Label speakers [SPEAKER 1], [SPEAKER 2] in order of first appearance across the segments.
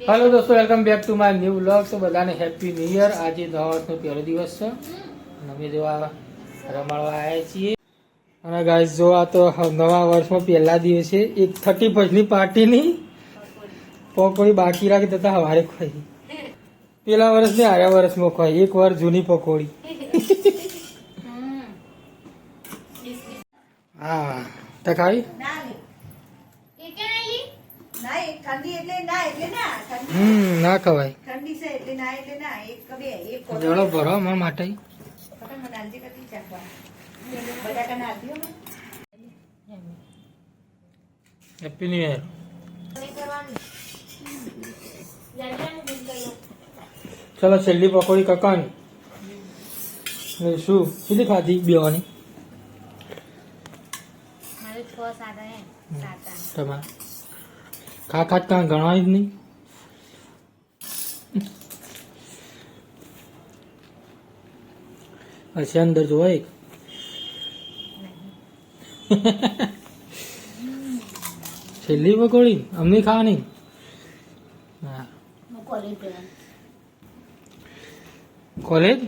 [SPEAKER 1] Hello દોસ્તો welcome back to my new vlog તો બધાને હેપી ન્યૂ યર આજે નવા પહેલો દિવસ છે. અને અમે જો આ રમાડવા આવ્યા છીએ. અને ગાઈસ જો આ તો નવા વર્ષમાં પહેલા દિવસે એક થર્ટી ફર્સ્ટની પાર્ટીની પકોડી બાકી રાખી તથા હવારે ખાઈ પેલા વર્ષને આર્યા વર્ષમાં ખોઈ એક વાર જૂની પકોડી. હા તક આવી
[SPEAKER 2] ના. ના. ઠંડી એટલે ના એટલે ના
[SPEAKER 1] હમ ના ખવાય
[SPEAKER 2] ઠંડી છે એટલે ના એટલે ના એક બે એક
[SPEAKER 1] જડો ભરો મારા માટે.
[SPEAKER 2] પતંગ બનાવજે કતી ચાખવા. બટાકા ના? આપ્યો
[SPEAKER 1] હેપી ન્યૂ ઇયર ચલો છેલ્લી પકોડી કકાની. શું? કેટલી ખાધી બેવાની? તમારે? ખા ત્યાં કાં ગણવાય જ નહીં. હશે અંદર જોવા એક. છેલ્લી પકોડી અમને ખાવાની. કોલેજ?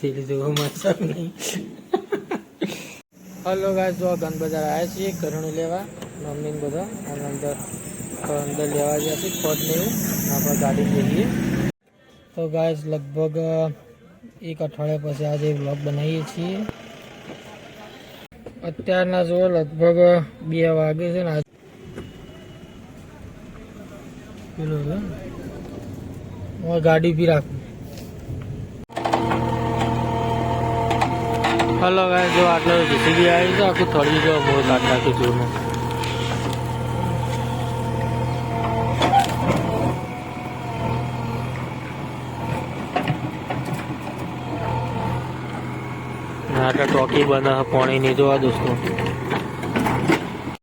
[SPEAKER 1] થેલી જોવા મળશે નહીં. હલો ગાય જો ગંદ બજાર આવ્યા છીએ કરણી લેવા. મમ્મી બધો, અને અંદર અંદર લેવા ગયા છે ખોટ લેવું આપણે ગાડી જઈએ તો ગાય લગભગ એક અઠવાડિયા પછી આજે વ્લોગ બનાવીએ છીએ. અત્યારના જો લગભગ બે વાગે છે ને આજે. પેલું ગાડી બી રાખું. હલો ગાય જો આટલો જીસીબી આવી છે, આખું થળી જો મોર કાઢ નાખ્યું જૂનું આટલા ટોકી બને પાણીની જોવા દોસ્તો